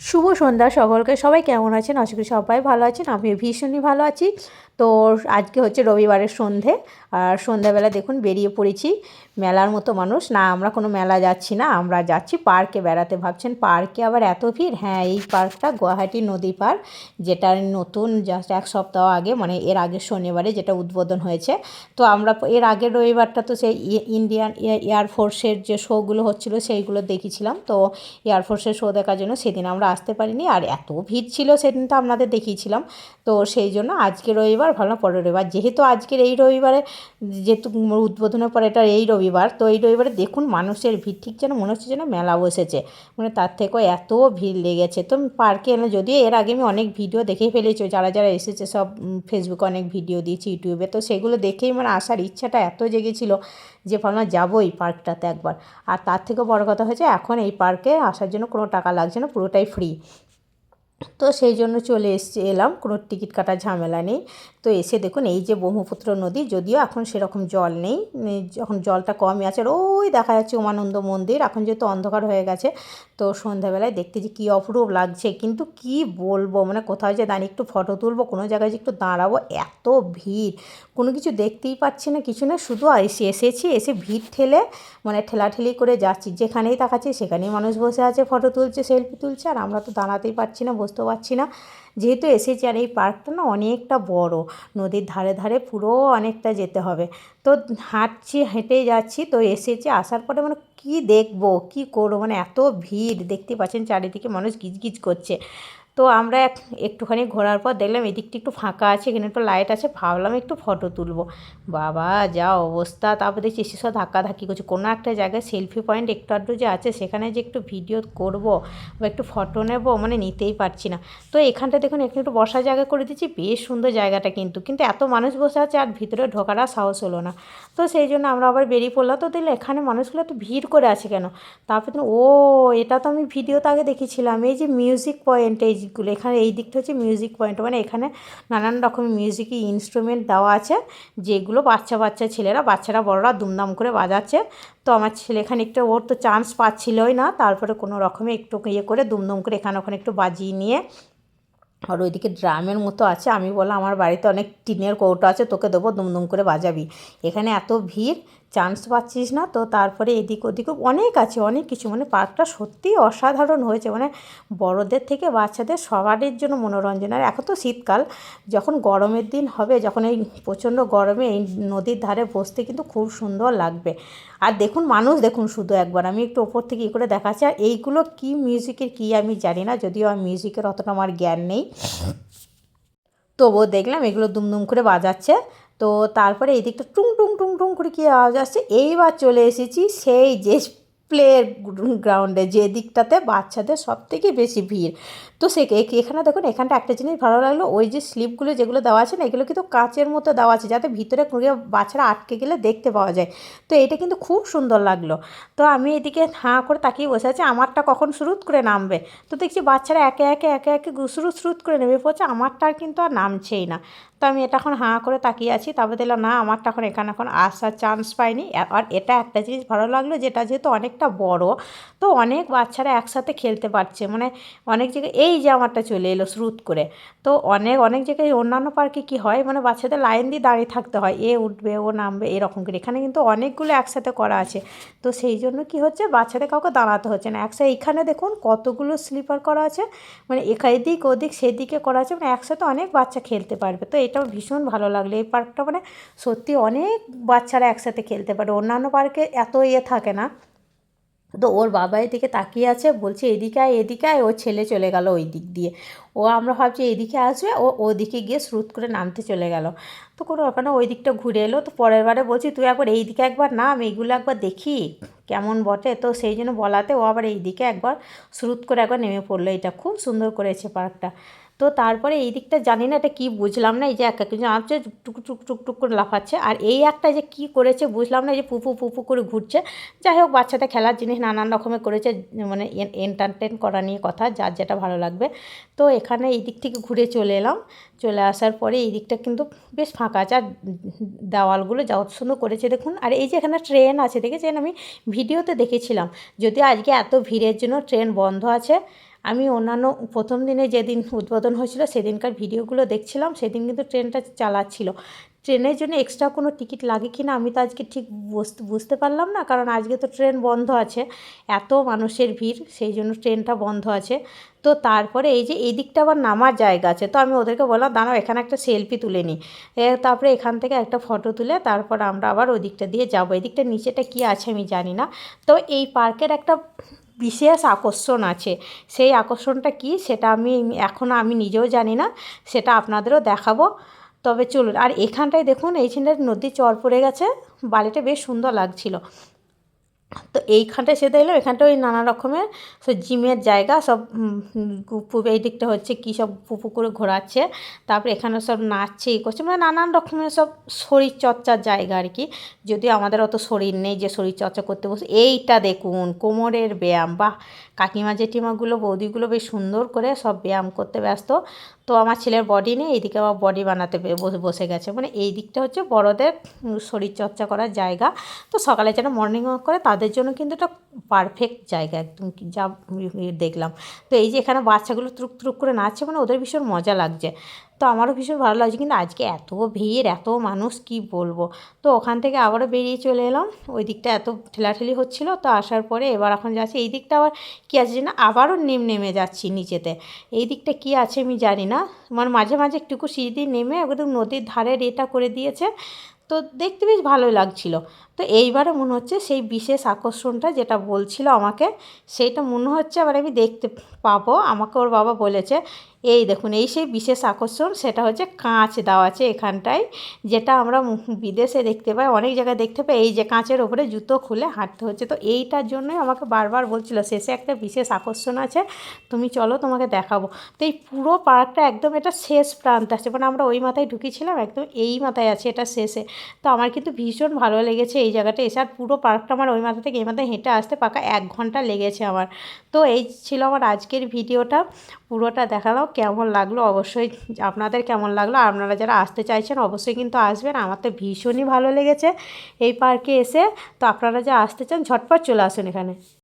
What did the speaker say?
শুভ সন্ধ্যা সকলকে। সবাই কেমন আছেন? আশা করি সবাই ভালো আছেন। আমি ভীষণই ভালো আছি। তো আজকে হচ্ছে রবিবারের সন্ধে। আর সন্ধ্যাবেলা দেখুন বেরিয়ে পড়েছি, মেলার মতো মানুষ। না, আমরা কোনো মেলা যাচ্ছি না, আমরা যাচ্ছি পার্কে বেড়াতে। ভাবছেন পার্কে আবার এত ভিড়? হ্যাঁ এই পার্কটা গুয়াহাটি নদী পার্ক যেটা নতুন জাস্ট এক সপ্তাহ আগে মানে এর আগের শনিবারে যেটা উদ্বোধন হয়েছে। তো আমরা এর আগের রবিবারটা তো সেই ইন্ডিয়ান এয়ারফোর্সের যে শোগুলো হচ্ছিল সেইগুলো দেখেছিলাম তো এয়ারফোর্সের শো দেখার জন্য সেদিন আমরা আসতে পারিনি। আর এত ভিড় ছিল সেদিন তো আপনাদের দেখিয়েছিলাম। তো সেই জন্য আজকে রবিবার ভালো পরের রবিবার। যেহেতু আজকের এই রবিবারে যেহেতু উদ্বোধনের পরে এটা এই রবিবার, তো এই রবিবারে দেখুন মানুষের ভিড়, ঠিক যেন মনে হচ্ছে যেন মেলা বসেছে। মানে তার থেকেও এত ভিড় লেগেছে। তো পার্কে এনে যদিও এর আগে আমি অনেক ভিডিও দেখেই ফেলেছি, যারা যারা এসেছে সব ফেসবুকে অনেক ভিডিও দিয়েছি ইউটিউবে তো সেগুলো দেখেই মানে আসার ইচ্ছাটা এত জেগেছিল যে ভাবলাম যাব এই পার্কটাতে একবার। আর তার থেকেও বড় কথা হয়েছে, এখন এই পার্কে আসার জন্য কোনো টাকা লাগছে না, পুরোটাই ফ্রি তো সেই জন্য চলে এসছে এলাম, কোনো টিকিট কাটার ঝামেলা নেই। তো এসে দেখুন, এই যে ব্রহ্মপুত্র নদী, যদিও এখন সেরকম জল নেই যখন জলটা কমই আছে, আর ওই দেখা যাচ্ছে উমানন্দ মন্দির, এখন যেহেতু অন্ধকার হয়ে গেছে, তো সন্ধ্যাবেলায় দেখতে যে কী অপরূপ লাগছে, কিন্তু কি বলব মানে কোথাও যে দাঁড়িয়ে একটু ফটো তুলবো, কোনো জায়গায় যে একটু দাঁড়াবো, এত ভিড়। কোনো কিছু দেখতেই পাচ্ছি না, কিছু না, শুধু এসে, এসেছি, এসে ভিড় ঠেলে মানে ঠেলাঠেলি করে যাচ্ছি। যেখানেই তাকাচ্ছি সেখানেই মানুষ বসে আছে, ফটো তুলছে সেলফি তুলছে, আর আমরা তো দাঁড়াতেই পারছি না বুঝতে পারছি না। যেহেতু এসেছি, আর এই পার্কটা না অনেকটা বড়, নদীর ধারে ধারে পুরো অনেকটা যেতে হবে। তো হাঁটছি, হেঁটেই যাচ্ছি, তো এসেছি, আসার পরে মানে কী দেখব, কী করব মানে এত ভিড়, দেখতে পাচ্ছেন চারিদিকে মানুষ গিজগিজ করছে। তো আমরা এক, একটুখানি ঘোরার পর দেখলাম এদিকটা একটু ফাঁকা আছে, এখানে একটু লাইট আছে, ভাবলাম একটু ফটো তুলবো। বাবা, যা অবস্থা, তারপর দেখছি সব ধাক্কাধাক্কি করছে। কোনো একটা জায়গায় সেলফি পয়েন্ট একটু আধটু যে আছে, সেখানে যে একটু ভিডিও করব বা একটু ফটো নেব মানে নিতেই পারছি না। তো এখানটা দেখুন, এখানে একটু বসার জায়গা করে দিচ্ছি বেশ সুন্দর জায়গাটা কিন্তু। কিন্তু এত মানুষ বসে আছে, আর ভিতরে আর সাহস হলো না। তো সেই জন্য আমরা আবার বেরিয়ে পড়লাম। তো দেখলে এখানে মানুষগুলো এত ভিড় করে আছে কেন? তারপর ও, এটা তো আমি ভিডিওতে আগে দেখেছিলাম। এই যে মিউজিক পয়েন্ট এই মিউজিকগুলো এখানে এই দিকটা হচ্ছে মিউজিক পয়েন্ট মানে এখানে নানান রকমের মিউজিক ইনস্ট্রুমেন্ট দেওয়া আছে, যেগুলো বাচ্চা বাচ্চা ছেলেরা, বাচ্চারা, বড়রা দুমদাম করে বাজাচ্ছে। তো আমার ছেলে এখানে একটু, ওর তো চান্স পাচ্ছিলই না। তারপরে কোনো রকমে একটু ইয়ে করে দুমদম করে এখানে ওখানে একটু বাজিয়ে নিয়ে, আর ওইদিকে ড্রামের মতো আছে। আমি বললাম, আমার বাড়িতে অনেক টিনের কৌটো আছে, তোকে দেবো, দুমদুম করে বাজাবি। এখানে এত ভিড় চান্স পাচ্ছিস না, তো তারপরে এদিক ওদিকও অনেক আছে, অনেক কিছু। মানে পার্কটা সত্যিই অসাধারণ হয়েছে। মানে বড়দের থেকে বাচ্চাদের সবারই জন্য মনোরঞ্জন। আর এখন তো শীতকাল, যখন গরমের দিন হবে, যখন এই প্রচণ্ড গরমে এই নদীর ধারে বসতে কিন্তু খুব সুন্দর লাগবে। আর দেখুন, মানুষ দেখুন শুধু একবার। আমি একটু ওপর থেকে ই করে দেখাচ্ছি। আর এইগুলো কী মিউজিকের, কী আমি জানি না, যদিও আমার মিউজিকের অতটা আমার জ্ঞান নেই। তবুও দেখলাম এগুলো দুমদুম করে বাজাচ্ছে। তো তারপরে এই দিকটা টুং টুং টুং টুং করে কী আওয়াজ আসছে? এইবার চলে এসেছি সেই যে প্লে গ্রাউন্ডে যে দিকটাতে বাচ্চাদের সব থেকে বেশি ভিড়। তো সে এখানে দেখুন, এখানটা একটা জিনিস ভালো লাগল, ওই যে স্লিপগুলো যেগুলো দেওয়া আছে না, এগুলো কিন্তু কাঁচের মতো দেওয়া আছে, যাতে ভিতরে কুড়িয়ে বাচ্চারা আটকে গেলে দেখতে পাওয়া যায়। তো এটা কিন্তু খুব সুন্দর লাগল। তো আমি এদিকে হাঁ করে তাকিয়ে বসে আছি, আমারটা কখন শ্রুত করে নামবে? তো দেখছি বাচ্চারা একে একে একে একে গুসরু শ্রুত করে নেমে পড়ছে, আমারটা আর কিন্তু আর নামছেই না। তো আমি এটা এখন হাঁ করে তাকিয়ে আছি, তারপরে দিলাম না, আমারটা এখন এখানে এখন আসার চান্স পাইনি। আর এটা একটা জিনিস ভালো লাগল, যেটা যেহেতু অনেকটা বড়। তো অনেক বাচ্চারা একসাথে খেলতে পারছে। মানে অনেক জায়গায় এই আমারটা চলে এলো স্রুত করে। তো অনেক অনেক জায়গায় অন্যান্য পার্কে কী হয়? মানে বাচ্চাদের লাইন দিয়ে দাঁড়িয়ে থাকতে হয়। এ উঠবে, ও নামবে, এরকম করে। এখানে কিন্তু অনেকগুলো একসাথে করা আছে। তো সেই জন্য কি হচ্ছে? বাচ্চাদের কাউকে দাঁড়াতে হচ্ছে না। একসাথে এইখানে দেখুন কতগুলো স্লিপার করা আছে। মানে এদিক ওদিক সেদিকে করা আছে। মানে একসাথে অনেক বাচ্চা খেলতে পারবে। তো এটাও ভীষণ ভালো লাগল। এই পার্কটা মানে সত্যি অনেক বাচ্চারা একসাথে খেলতে পারে অন্যান্য পার্কে এত ইয়ে থাকে না। তো ওর বাবা এদিকে তাকিয়ে আছে, বলছে, এদিকে আয় এদিকে আয়। ওর ছেলে চলে গেল ওই দিক দিয়ে। ও আমরা ভাবছি এদিকে আসবে, ও ওদিকে গিয়ে স্রুত করে নামতে চলে গেল। তো কোনো ব্যাপার ওই দিকটা ঘুরে এলো। তো পরের বারে বলছি, তুই একবার এই দিকে একবার নাম এইগুলো একবার দেখি, কেমন বটে? তো সেই জন্য বলাতে ও আবার এই দিকে একবার স্রুত করে একবার নেমে পড়ল। এটা খুব সুন্দর করেছে পার্কটা। তো তারপরে এই দিকটা জানি না এটা কী বুঝলাম না, এই যে এক একজন আসছে টুক টুক টুক টুক করে লাফাচ্ছে। আর এই একটা যে কী করেছে বুঝলাম না যে পুপু পুপু করে ঘুরছে। যাই হোক, বাচ্চাদের খেলার জিনিস নানান রকমের করেছে মানে এন্টারটেন করা নিয়ে কথা, যার যেটা ভালো লাগবে। তো এখানে এই দিক থেকে ঘুরে চলে এলাম। চলে আসার পরে এই দিকটা কিন্তু বেশ ফাঁকা আছে। আর দেওয়ালগুলো যা সুন্দর করেছে দেখুন। আর এই যে এখানে ট্রেন আছে, দেখেছেন আমি? ভিডিওতে দেখেছিলাম। যদিও আজকে এত ভিড়ের জন্য ট্রেন বন্ধ আছে। আমি অন্যান্য প্রথম দিনে যেদিন উদ্বোধন হয়েছিল, সেদিনকার ভিডিওগুলো দেখছিলাম, সেদিন কিন্তু ট্রেনটা চালাচ্ছিল। ট্রেনের জন্য এক্সট্রা কোনো টিকিট লাগে কি না আমি তো আজকে ঠিক বুঝতে পারলাম না, কারণ আজকে তো ট্রেন বন্ধ আছে, এত মানুষের ভিড়, সেই জন্য ট্রেনটা বন্ধ আছে। তো তারপরে এই যে এই দিকটা আবার নামার জায়গা আছে, তো আমি ওদেরকে বললাম, দাঁড়াও, এখানে একটা সেলফি তুলে নিই তারপরে এখান থেকে একটা ফটো তুলে তারপর আমরা আবার ওই দিকটা দিয়ে যাব। এদিকটা নিচেটা কী আছে আমি জানি না। তো এই পার্কের একটা বিশেষ আকর্ষণ আছে। সেই আকর্ষণটা কি সেটা আমি এখনও আমি নিজেও জানি না, সেটা আপনাদেরও দেখাবো। তবে চলুন, আর এখানটায় দেখুন এইখানটায় নদীর চর পড়ে গেছে বাড়িটা বেশ সুন্দর লাগছিল। তো এইখানটায় সেটা এলাম এখানটা ওই নানা রকমের সব জিমের জায়গা, সব এই দিকটা হচ্ছে কী সব পুকুরে ঘোরাচ্ছে। তারপরে এখানে সব নাচছে ই করছে মানে নানান রকমের সব শরীর চর্চার জায়গা আর কি। যদিও আমাদের অত শরীর নেই যে শরীর চর্চা করতে বসে, এইটা দেখুন, কোমরের ব্যায়াম বা কাকিমা জেঠিমাগুলো, বৌদিগুলো বেশ সুন্দর করে সব ব্যায়াম করতে ব্যস্ত। তো আমার ছেলের বডি নেই, এইদিকে আবার বডি বানাতে বসে গেছে। মানে এই দিকটা হচ্ছে বড়দের শরীরচর্চা করার জায়গা। তো সকালে যারা মর্নিং ওয়াক করে, তাদের জন্য কিন্তু এটা পারফেক্ট জায়গা একদম যা দেখলাম। তো এই যে এখানে বাচ্চাগুলো ত্রুক ত্রুক করে নাচছে মানে ওদের ভীষণ মজা লাগছে। তো আমারও ভীষণ ভালো লাগছে। কিন্তু আজকে এত ভিড়, এত মানুষ, কি বলব? তো ওখান থেকে আবারও বেরিয়ে চলে এলাম। ওই দিকটা এত ঠেলাঠেলি হচ্ছিল, তো আসার পরে এবার এখন যাচ্ছি। এই দিকটা আবার কী আছে না আবারও নেম নেমে যাচ্ছি নিচেতে। এই দিকটা কী আছে আমি জানি না। মানে মাঝে মাঝে একটুকু সিঁড়ি দিয়ে নেমে একদম নদীর ধারের এটা করে দিয়েছে। তো দেখতে বেশ ভালোই লাগছিল। তো এইবারে মনে হচ্ছে সেই বিশেষ আকর্ষণটা যেটা বলছিল আমাকে, সেইটা মনে হচ্ছে আবার আমি দেখতে পাবো। আমাকে ওর বাবা বলেছে এই দেখুন, এই সেই বিশেষ আকর্ষণ, সেটা হচ্ছে কাঁচ দেওয়া আছে এখানটায়, যেটা আমরা বিদেশে দেখতে পাই, অনেক জায়গায় দেখতে পাই, এই যে কাঁচের ওপরে জুতো খুলে হাঁটতে হচ্ছে। তো এইটার জন্যই আমাকে বারবার বলছিল, শেষে একটা বিশেষ আকর্ষণ আছে, তুমি চলো তোমাকে দেখাবো। তো এই পুরো পার্কটা একদম এটা শেষ প্রান্ত আছে মানে আমরা ওই মাথায় ঢুকেছিলাম, একদম এই মাথায় আছে এটা শেষে। তো আমার কিন্তু ভীষণ ভালো লেগেছে এই জায়গাটা এসে, আর পুরো পার্কটা আমার ওই মাথা থেকে এই মাথায় হেঁটে আসতে পাকা এক ঘণ্টা লেগেছে আমার। তো এই ছিল আমার আজকের ভিডিওটা, পুরোটা দেখালাম। কেমন লাগল? অবশ্যই আপনাদের কেমন লাগল? আপনারা যারা আসতে চাইছেন, অবশ্যই কিন্তু আসবেন। আমার তো ভীষণই ভালো লেগেছে এই পার্কে এসে। তো আপনারা যা আসতে চান, ঝটপট চলে আসুন এখানে।